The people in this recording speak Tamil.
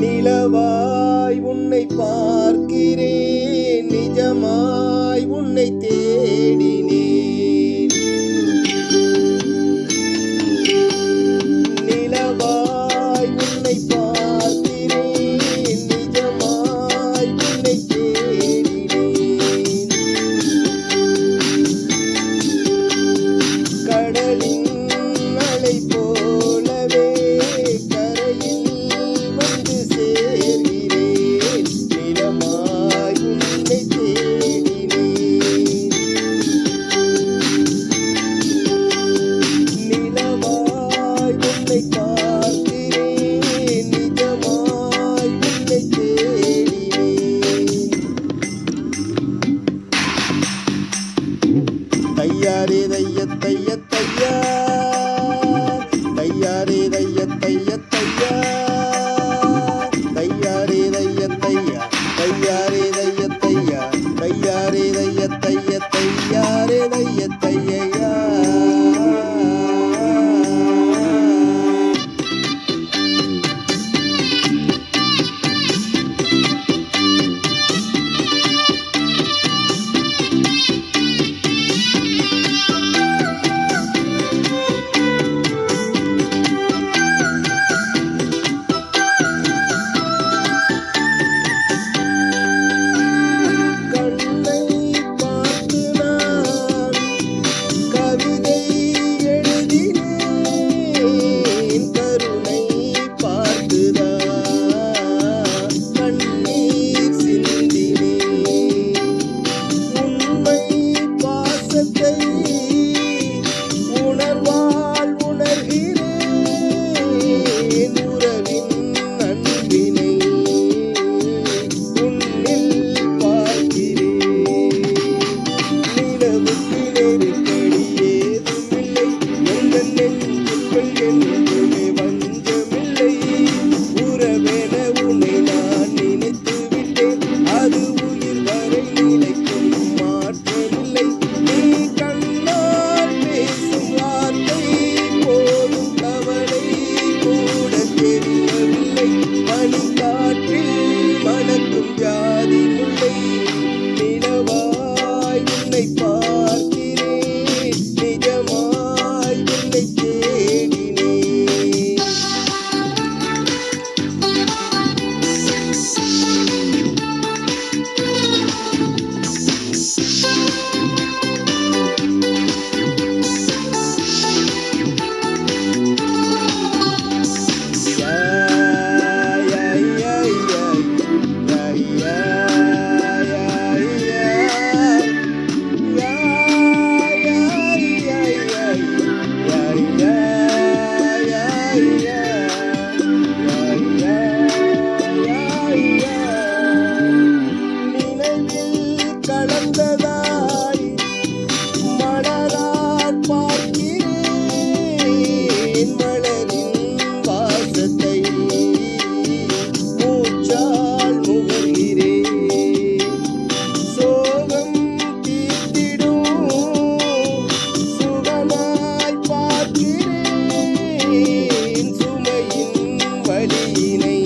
நிலவாய் உன்னை பார்க்கிறேன் நிஜமாய் உன்னை தே ஐயாரே தையத்தையத்தை வழியினை